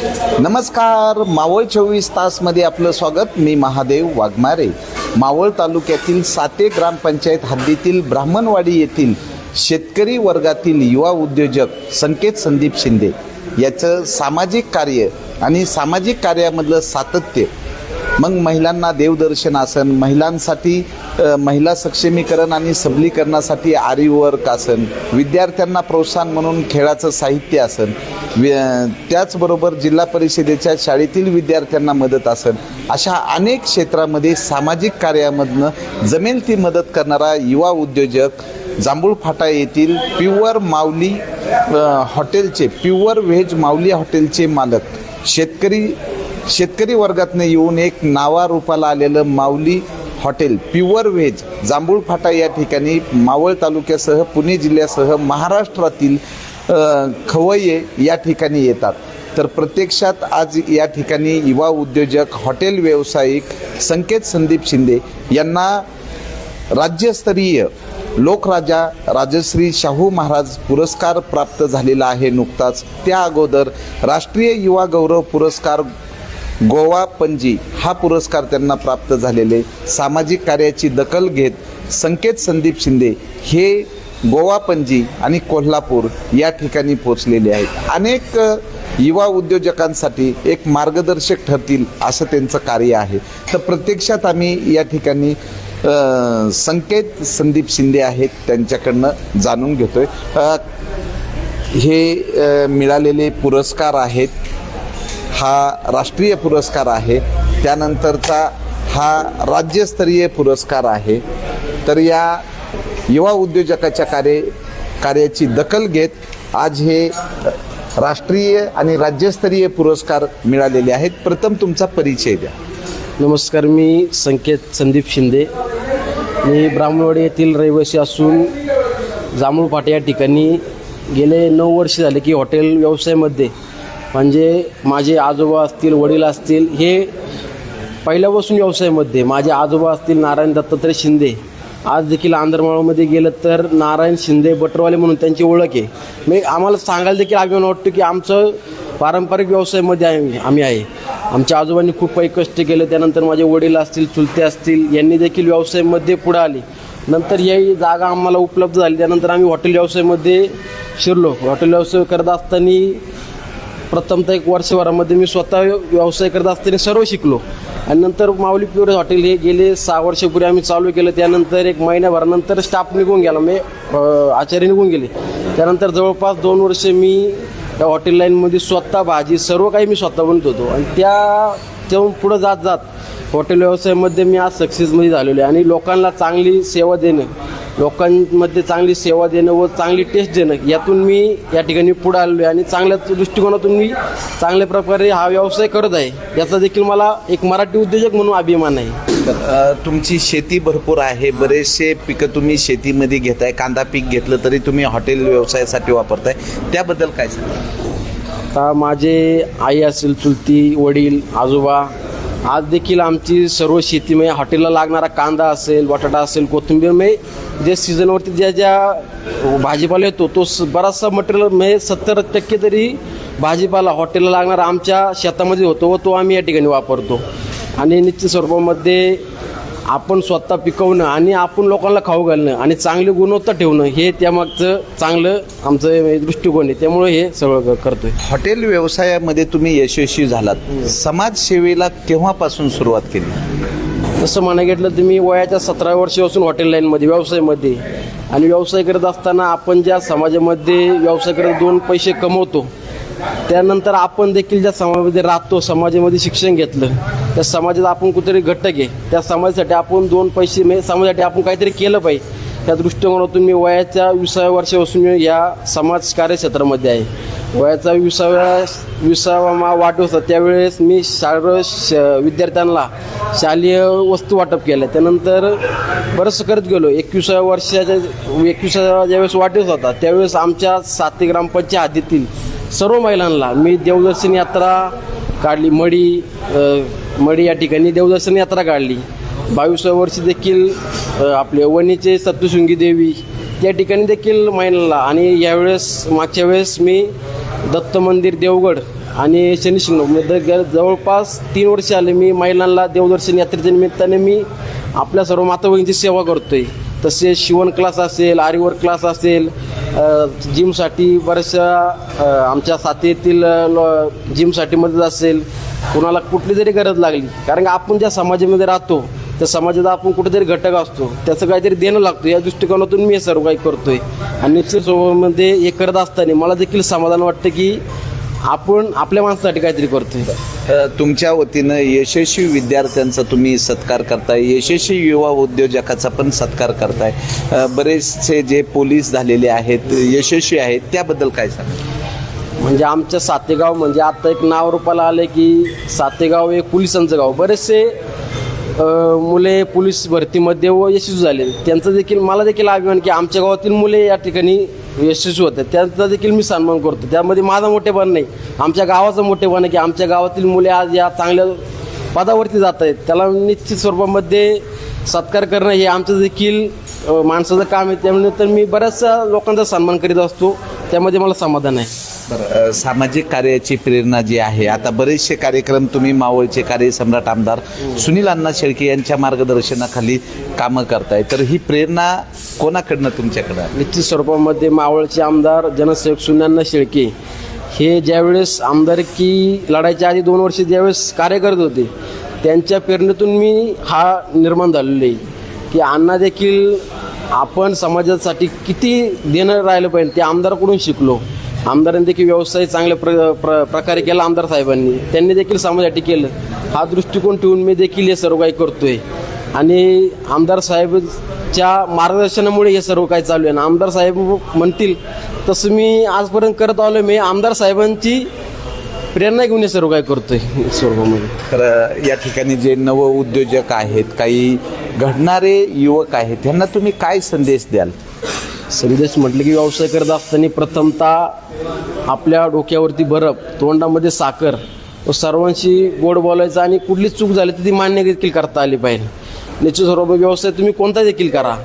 नमस्कार मावळ चोवीस तासमध्ये आपलं स्वागत. मी महादेव वाघमारे. मावळ तालुक्यातील साते ग्रामपंचायत हद्दीतील ब्राह्मणवाडी येथील शेतकरी वर्गातील युवा उद्योजक संकेत संदीप शिंदे. याचं सामाजिक कार्य आणि सामाजिक कार्यामधलं सातत्य मग महिलांना देवदर्शन आसन महिलांसाठी महिला सक्षमीकरण आणि सबलीकरणासाठी आरी वर्क आसन विद्यार्थ्यांना प्रोत्साहन म्हणून खेळाचं साहित्य आसन वि त्याचबरोबर जिल्हा परिषदेच्या शाळेतील विद्यार्थ्यांना मदत आसन. अशा अनेक क्षेत्रामध्ये सामाजिक कार्यामधनं जमेल ती मदत करणारा युवा उद्योजक जांभूळ फाटा येथील प्युअर माऊली हॉटेलचे प्युअर व्हेज माऊली हॉटेलचे मालक शेतकरी शेतकरी वर्गातनं येऊन एक नावारूपाला आलेलं माऊली हॉटेल प्युअर व्हेज जांभूळ फाटा या ठिकाणी मावळ तालुक्यासह पुणे जिल्ह्यासह महाराष्ट्रातील खवये खवय्ये या ठिकाणी येतात. तर प्रत्यक्षात आज या ठिकाणी युवा उद्योजक हॉटेल व्यावसायिक संकेत संदीप शिंदे यांना राज्यस्तरीय लोकराजा राजश्री शाहू महाराज पुरस्कार प्राप्त झालेला आहे नुकताच. त्या अगोदर राष्ट्रीय युवा गौरव पुरस्कार गोवा पणजी हा पुरस्कार त्यांना प्राप्त झालेले. सामाजिक कार्याची दखल घेत संकेत संदीप शिंदे हे गोवा पणजी आणि कोल्हापूर या ठिकाणी पोचलेले आहेत. अनेक युवा उद्योजकांसाठी एक मार्गदर्शक ठरतील असं त्यांचं कार्य आहे. तर प्रत्यक्षात आम्ही या ठिकाणी संकेत संदीप शिंदे आहेत त्यांच्याकडनं जाणून घेतोय. हे मिळालेले पुरस्कार आहेत. हा राष्ट्रीय पुरस्कार आहे. त्यानंतरचा हा राज्यस्तरीय पुरस्कार आहे. तर या युवा उद्योजकाच्या कार्य कार्याची दखल घेत आज हे राष्ट्रीय आणि राज्यस्तरीय पुरस्कार मिळालेले आहेत. प्रथम तुमचा परिचय द्या. नमस्कार मी संकेत संदीप शिंदे. मी ब्राह्मणवाडी येथील रहिवासी असून जांभूळपाट या ठिकाणी गेले नऊ वर्ष झाले की हॉटेल व्यवसायामध्ये म्हणजे माझे आजोबा असतील वडील असतील हे पहिल्यापासून व्यवसायामध्ये माझे आजोबा असतील नारायण दत्तात्रय शिंदे. आज देखील आंध्रमाळामध्ये गेलं तर नारायण शिंदे बटरवाले म्हणून त्यांची ओळख आहे. मी आम्हाला सांगायला देखील अभिमान वाटतो की आमचं पारंपरिक व्यवसायामध्ये आहे आम्ही आहे. आमच्या आजोबांनी खूप काही कष्ट केले त्यानंतर माझे वडील असतील चुलते असतील यांनी देखील व्यवसायामध्ये पुढे आले. नंतर ही जागा आम्हाला उपलब्ध झाली त्यानंतर आम्ही हॉटेल व्यवसायामध्ये शिरलो. हॉटेल व्यवसाय करत असताना प्रथमतः एक वर्षभरामध्ये मी स्वतः व्यवसाय करत असताना सर्व शिकलो. आणि नंतर माऊली प्युअर हॉटेल हे गेले सहा वर्षापूर्वी आम्ही चालू केलं. त्यानंतर एक महिन्याभरानंतर स्टाफ निघून गेला. म्हणजे आचार्य निघून गेले. त्यानंतर जवळपास दोन वर्ष मी त्या हॉटेल लाईनमध्ये स्वतः भाजी सर्व काही मी स्वतः बनत होतो. आणि त्या तेव्हा पुढं जात जात हॉटेल व्यवसायामध्ये मी आज सक्सेसमध्ये झालेलो आहे. आणि लोकांना चांगली सेवा देणं लोकांमध्ये चांगली सेवा देणं व चांगली टेस्ट देणं यातून मी या ठिकाणी पुढे आलेलो आहे आणि चांगल्या दृष्टिकोनातून मी चांगल्या प्रकारे हा व्यवसाय करत आहे. याचा देखील मला एक मराठी उद्योजक म्हणून अभिमान आहे. तुमची शेती भरपूर आहे. बरेचसे पिकं तुम्ही शेतीमध्ये घेताय. कांदा पीक घेतलं तरी तुम्ही हॉटेल व्यवसायासाठी वापरताय. त्याबद्दल काय सांगा आता माझे आई असेल चुलती वडील आजोबा आज देखील आमची सर्व शेती म्हणजे हॉटेलला लागणारा कांदा असेल बटाटा असेल कोथिंबीर म्हणजे जे सीझनवरती ज्या ज्या भाजीपाला येतो तो स- बराचसा मटेरियल म्हणजे सत्तर टक्के तरी भाजीपाला हॉटेलला लागणारा आमच्या शेतामध्ये होतो व तो आम्ही या ठिकाणी वापरतो. आणि निश्चित स्वरूपामध्ये आपण स्वतः पिकवणं आणि आपण लोकांना खाऊ घालणं आणि चांगली गुणवत्ता ठेवणं हे त्यामागचं चांगलं आमचं दृष्टिकोन आहे. त्यामुळे हे सगळं करतोय. हॉटेल व्यवसायामध्ये तुम्ही यशस्वी झालात. समाजसेवेला केव्हापासून सुरुवात केली? तसं म्हणा घेतलं मी वयाच्या सतरा वर्षापासून हॉटेल लाईनमध्ये व्यवसायामध्ये. आणि व्यवसाय करत असताना आपण ज्या समाजामध्ये व्यवसाय करत दोन पैसे कमवतो त्यानंतर आपण देखील ज्या समाजामध्ये राहतो समाजामध्ये शिक्षण घेतलं त्या समाजात आपण कुठेतरी घटक आहे. त्या समाजासाठी आपण दोन पैसे म्हणजे समाजासाठी आपण काहीतरी केलं पाहिजे. त्या दृष्टिकोनातून मी वयाच्या विसाव्या वर्षापासून मी या समाज कार्यक्षेत्रामध्ये आहे. वयाचा विसाव्या विसावा मा वाढवत होता. त्यावेळेस मी शाळा श विद्यार्थ्यांना शालेय वस्तू वाटप केलं त्यानंतर बरंच करत गेलो. एकविसाव्या वर्षाच्या एकविसाव्या ज्यावेळेस वाढवत होता त्यावेळेस आमच्या साती ग्रामपंचायत हद्दीतील सर्व महिलांना मी देवदर्शन यात्रा काढली मडी मडी या ठिकाणी देवदर्शन यात्रा काढली. बावीसव्या वर्षी देखील आपले वणीचे सप्तशृंगी देवी त्या ठिकाणी देखील महिलांना आणि यावेळेस मागच्या वेळेस मी दत्त मंदिर देवगड आणि शनिशिंग म्हणजे जवळपास तीन वर्ष आले मी महिलांना देवदर्शन यात्रेच्या निमित्ताने मी आपल्या सर्व माता सेवा सेवा करतोय. तसेच शिवण क्लास असेल आरीवर क्लास असेल जिमसाठी बऱ्याचशा आमच्या साथीतील जिमसाठी मदत असेल कुणाला कुठली जरी गरज लागली कारण की आपण ज्या समाजामध्ये राहतो त्या समाजाचा आपण कुठेतरी घटक असतो त्याचं काहीतरी देणं लागतो या दृष्टिकोनातून मी हे सर्व काही करतोय. आणि निश्चित हे करत असताना मला देखील समाधान वाटतं की आपण आपल्या माणसासाठी काहीतरी करतोय. आहे तुमच्या वतीनं यशस्वी विद्यार्थ्यांचा तुम्ही सत्कार करताय. यशस्वी युवा उद्योजकाचा पण सत्कार करताय. बरेचसे जे पोलीस झालेले आहेत यशस्वी आहेत त्याबद्दल काय सांगा म्हणजे आमच्या सातेगाव म्हणजे आता एक नाव रूपाला आलं की सातेगाव एक पोलिसांचं गाव. बरेचसे मुले पोलीस भरतीमध्ये व यशस्वी झाले. त्यांचं देखील मला देखील अभिमान की आमच्या गावातील मुले या ठिकाणी यशस्वी होतात त्यांचा देखील मी सन्मान करतो. त्यामध्ये माझा मोठेपण नाही. आमच्या गावाचं मोठेपण आहे की आमच्या गावातील मुले आज या चांगल्या पदावरती जात आहेत. त्याला निश्चित स्वरूपामध्ये सत्कार करणं हे आमचं देखील माणसाचं काम आहे. त्यामुळे तर मी बऱ्याचशा लोकांचा सन्मान करीत असतो. त्यामध्ये मला समाधान आहे. सामाजिक कार्याची प्रेरणा जी आहे आता बरेचसे कार्यक्रम तुम्ही मावळचे कार्यसम्राट आमदार सुनील अण्णा शेळके यांच्या मार्गदर्शनाखाली कामं करताय. तर ही प्रेरणा कोणाकडनं तुमच्याकडं आहे? निश्चित स्वरूपामध्ये मावळचे आमदार जनसेवक सुन्यांना शेळके. हे ज्यावेळेस आमदारकी लढायच्या आधी दोन वर्ष ज्यावेळेस कार्य करत होते त्यांच्या प्रेरणेतून मी हा निर्माण झालेलो आहे. की अण्णा देखील आपण समाजासाठी किती देणं राहिलं पाहिजे ते आमदाराकडून शिकलो. आमदारांनी देखील व्यवसाय चांगल्या प्र, प्र प्रकारे केला आमदार साहेबांनी. त्यांनी देखील समाजासाठी केलं. हा दृष्टिकोन ठेवून मी देखील हे सर्व काही करतोय. आणि आमदार साहेबच्या मार्गदर्शनामुळे हे सर्व काही चालू आहे. आणि आमदार साहेब म्हणतील तसं मी आजपर्यंत करत आलो मी आमदार साहेबांची प्रेरणा घेऊन हे सर्व काही करतोय. स्वरूपामध्ये तर या ठिकाणी जे नव उद्योजक आहेत काही घडणारे युवक आहेत त्यांना तुम्ही काय संदेश द्याल? संदेश म्हटलं की व्यवसाय करत असताना प्रथमतः आपल्या डोक्यावरती बरफ तोंडामध्ये साखर. व सर्वांशी गोड बोलायचं आणि कुठली चूक झाली तर ती मान्य देखील करता आली पाहिजे. निश्चित स्वरूप व्यवसाय तुम्ही कोणता देखील करा.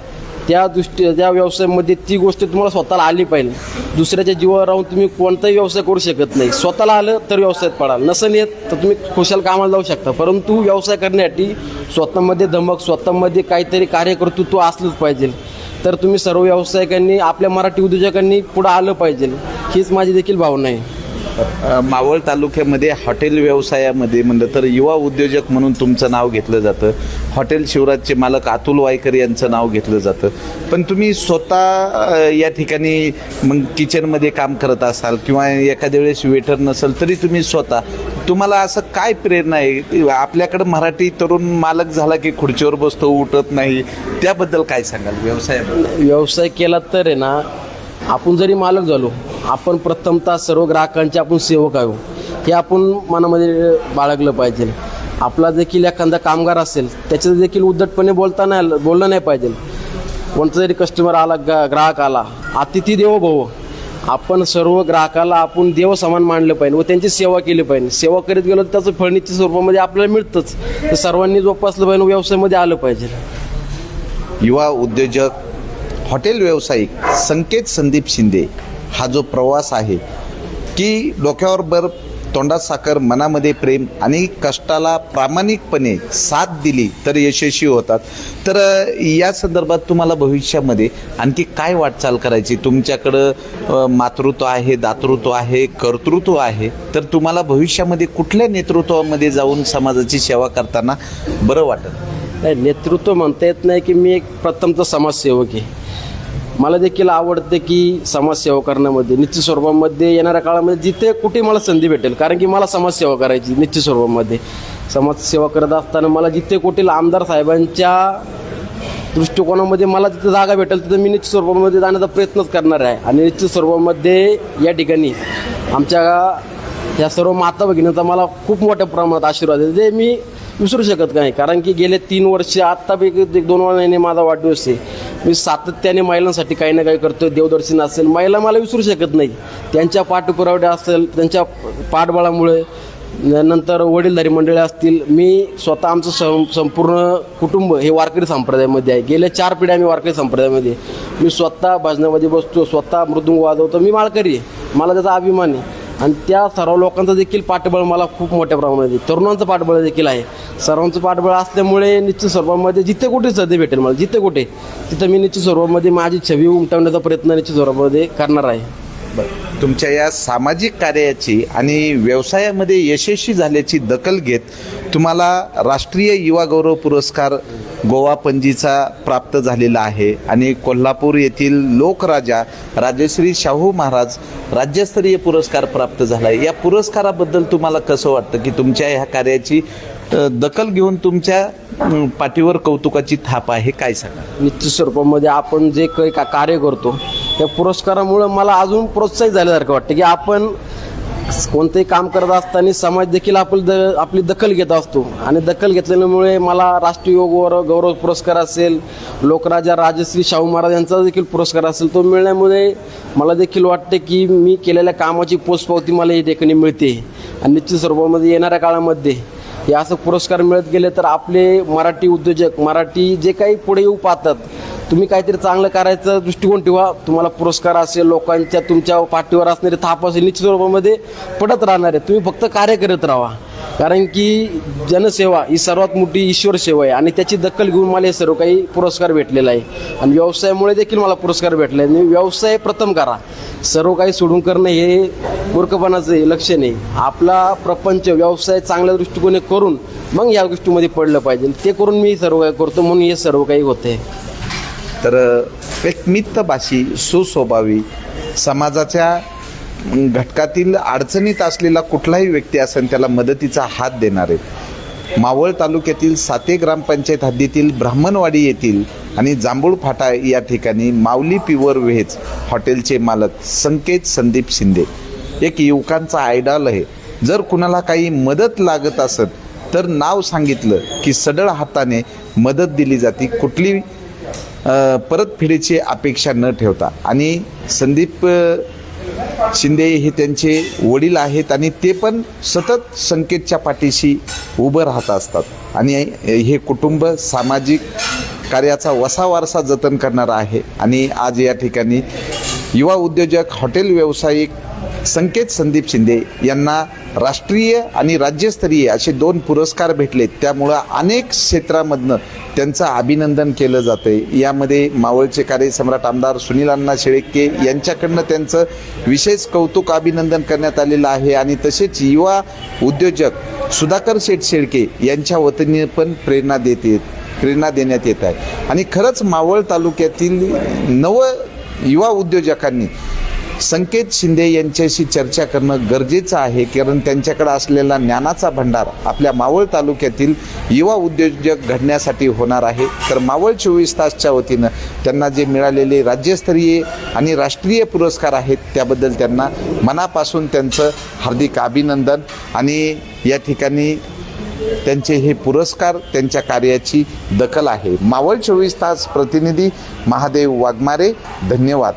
त्या दृष्टी त्या व्यवसायामध्ये ती गोष्ट तुम्हाला स्वतःला आली पाहिजे. दुसऱ्याच्या जीवावर राहून तुम्ही कोणताही व्यवसाय करू शकत नाही. स्वतःला आलं तर व्यवसायात पडाल. नसेल येत तर तुम्ही खुशाल कामाला जाऊ शकता. परंतु व्यवसाय करण्यासाठी स्वतःमध्ये धमक स्वतःमध्ये काहीतरी कार्यकर्तृत्व असलंच पाहिजे. तर तुम्ही सर्व व्यावसायिकांनी आपल्या मराठी उद्योजकांनी पुढं आलं पाहिजे. हीच माझी देखील भावना आहे. मावळ तालुक्यामध्ये हॉटेल व्यवसायामध्ये म्हणलं तर युवा उद्योजक म्हणून तुमचं नाव घेतलं जातं. हॉटेल शिवराजचे मालक अतुल वायकर यांचं नाव घेतलं जातं. पण तुम्ही स्वतः या ठिकाणी मग किचनमध्ये काम करत असाल किंवा एखाद्या वेळेस वेटर नसेल तरी तुम्ही स्वतः तुम्हाला असं काय प्रेरणा आहे? आपल्याकडं मराठी तरुण मालक झाला की खुर्चीवर बसतो उठत नाही त्याबद्दल काय सांगाल? व्यवसायाबद्दल. व्यवसाय केला तर आहे ना आपण जरी मालक झालो आपण प्रथमतः सर्व ग्राहकांचे आपण सेवक आहो हे आपण मनामध्ये बाळगलं पाहिजे. आपला देखील एखादा कामगार असेल त्याचं देखील उद्धटपणे बोलता नाही आलं- बोललं नाही पाहिजे. कोणता जरी कस्टमर आला ग ग्राहक आला अतिथी देवो भव आपण सर्व ग्राहकाला आपण देव समान मानलं पाहिजे व त्यांची सेवा केली पाहिजे. सेवा करीत गेलो तर त्याचं फळणीच्या स्वरूपामध्ये आपल्याला मिळतंच. तर सर्वांनी जोपासलं पाहिजे व्यवसायामध्ये आलं पाहिजे. युवा उद्योजक हॉटेल व्यावसायिक संकेत संदीप शिंदे हा जो प्रवास आहे की डोक्यावर बर तोंडात साखर मनामध्ये प्रेम आणि कष्टाला प्रामाणिकपणे साथ दिली तर यशस्वी होतात. तर या संदर्भात तुम्हाला भविष्यामध्ये आणखी काय वाटचाल करायची? तुमच्याकडं मातृत्व आहे दातृत्व आहे कर्तृत्व आहे. तर तुम्हाला भविष्यामध्ये कुठल्या नेतृत्वामध्ये जाऊन समाजाची सेवा करताना बरं वाटत? नाही नेतृत्व म्हणता येत नाही की मी एक प्रथमचा समाजसेवक आहे. मला देखील आवडते की समाजसेवा करण्यामध्ये निश्चित स्वरूपामध्ये येणाऱ्या काळामध्ये जिथे कुठे मला संधी भेटेल. कारण की मला समाजसेवा करायची निश्चित स्वरूपामध्ये. समाजसेवा करत असताना मला जिथे कुठे आमदार साहेबांच्या दृष्टिकोनामध्ये मला जिथं जागा भेटेल तिथं मी निश्चित स्वरूपामध्ये जाण्याचा प्रयत्नच करणार आहे. आणि निश्चित स्वरूपामध्ये या ठिकाणी आमच्या या सर्व माता भगिनींचा मला खूप मोठ्या प्रमाणात आशीर्वाद आहे. जे मी विसरू शकत नाही? कारण की गेले तीन वर्ष आत्तापैकी एक दोन महिने माझा वाढदिवस आहे. मी सातत्याने महिलांसाठी काही ना काही करतोय. देवदर्शन असेल महिला मला विसरू शकत नाही. त्यांच्या पाठपुरावड्या असेल त्यांच्या पाठबळामुळे. नंतर वडीलधारी मंडळी असतील मी स्वतः आमचं सं संपूर्ण कुटुंब हे वारकरी संप्रदायामध्ये आहे. गेल्या चार पिढ्या मी वारकरी संप्रदायामध्ये मी स्वतः भजनामध्ये बसतो स्वतः मृदुंग वाजवतो. मी माळकरी आहे. मला त्याचा अभिमान आहे. आणि त्या सर्व लोकांचं देखील पाठबळ मला खूप मोठ्या प्रमाणात आहे. तरुणांचं पाठबळ देखील आहे. सर्वांचं पाठबळ असल्यामुळे निश्चित स्वरूपामध्ये जिथे कुठे संधी भेटेल मला जिथे कुठे तिथं मी निश्चित स्वरूपामध्ये माझी छवी उमटवण्याचा प्रयत्न निश्चित स्वरूपामध्ये करणार आहे. तुमच्या या सामाजिक कार्याची आणि व्यवसायामध्ये यशस्वी झाल्याची दखल घेत तुम्हाला राष्ट्रीय युवा गौरव पुरस्कार गोवा पणजीचा प्राप्त झालेला आहे आणि कोल्हापूर येथील लोकराजा राजश्री शाहू महाराज राज्यस्तरीय पुरस्कार प्राप्त झाला आहे. या पुरस्काराबद्दल तुम्हाला कसं वाटतं की तुमच्या ह्या कार्याची दखल घेऊन तुमच्या पाठीवर कौतुकाची थाप आहे? काय सांगा निश्चित स्वरूपामध्ये आपण जे काही का कार्य करतो त्या पुरस्कारामुळं मला अजून प्रोत्साहित झाल्यासारखं वाटतं की आपण कोणतंही काम करत असताना समाज देखील आपली द आपली दखल घेत असतो. आणि दखल घेतल्यामुळे मला राष्ट्रीय योगवर गौरव गौरव पुरस्कार असेल लोकराजा राजश्री शाहू महाराज यांचा देखील पुरस्कार असेल तो मिळण्यामुळे मला देखील वाटते की मी केलेल्या कामाची पोचपावती मला या ठिकाणी मिळते. आणि निश्चित स्वरूपामध्ये येणाऱ्या काळामध्ये हे असं पुरस्कार मिळत गेले तर आपले मराठी उद्योजक मराठी जे काही पुढे येऊ पाहतात तुम्ही काहीतरी चांगलं करायचं दृष्टिकोन ठेवा. तुम्हाला पुरस्कार असेल लोकांच्या तुमच्या पाठीवर असणारे थाप असेल निश्चित रूपामध्ये पडत राहणार आहे. तुम्ही फक्त कार्य करत राहा. कारण की जनसेवा ही सर्वात मोठी ईश्वर सेवा आहे आणि त्याची दखल घेऊन मला हे सर्व काही पुरस्कार भेटलेला आहे. आणि व्यवसायामुळे देखील मला पुरस्कार भेटला आहे व्यवसाय प्रथम करा. सर्व काही सोडून करणं हे मूर्खपणाचं लक्ष नाही. आपला प्रपंच व्यवसाय चांगल्या दृष्टिकोने करून मग या गोष्टीमध्ये पडलं पाहिजे. ते करून मी सर्व काही करतो म्हणून हे सर्व काही होते तर एक भाषी सुस्वभावी समाजाच्या घटकातील अडचणीत असलेला कुठलाही व्यक्ती असेल त्याला मदतीचा हात देणारे. मावळ तालुक्यातील साते ग्रामपंचायत हद्दीतील ब्राह्मणवाडी येथील आणि जांभूळ फाटा या ठिकाणी माऊली प्युअर व्हेज हॉटेलचे मालक संकेत संदीप शिंदे. एक युवकांचा आयडॉल आहे. जर कुणाला काही मदत लागत असत तर नाव सांगितलं की सडळ हाताने मदत दिली जाते. कुठली परतफेडीची अपेक्षा न ठेवता. आणि संदीप शिंदे हे त्यांचे वडील आहेत आणि ते पण सतत संकेतच्या पाठीशी उभं राहत असतात. आणि हे कुटुंब सामाजिक कार्याचा वसा वारसा जतन करणारा आहे. आणि आज या ठिकाणी युवा उद्योजक हॉटेल व्यावसायिक संकेत संदीप शिंदे यांना राष्ट्रीय आणि राज्यस्तरीय असे दोन पुरस्कार भेटले त्यामुळं अनेक क्षेत्रामधनं त्यांचं अभिनंदन केलं जातं यामध्ये मावळचे कार्यसम्राट आमदार सुनील अण्णा शेळके यांच्याकडनं त्यांचं विशेष कौतुक अभिनंदन करण्यात आलेलं आहे. आणि तसेच युवा उद्योजक सुधाकर शेठ शेळके यांच्या वतीने पण प्रेरणा देते प्रेरणा देण्यात येत आहे. आणि खरंच मावळ तालुक्यातील नव युवा उद्योजकांनी संकेत शिंदे यांच्याशी चर्चा करणं गरजेचं आहे कारण त्यांच्याकडे असलेला ज्ञानाचा भंडार आपल्या मावळ तालुक्यातील युवा उद्योजक घडण्यासाठी होणार आहे. तर मावळ चोवीस तासच्या वतीनं त्यांना जे मिळालेले राज्यस्तरीय आणि राष्ट्रीय पुरस्कार आहेत त्याबद्दल त्यांना मनापासून त्यांचं हार्दिक अभिनंदन. आणि या ठिकाणी त्यांचे हे पुरस्कार त्यांच्या कार्याची दखल आहे. मावळ चोवीस तास प्रतिनिधी महादेव वाघमारे धन्यवाद.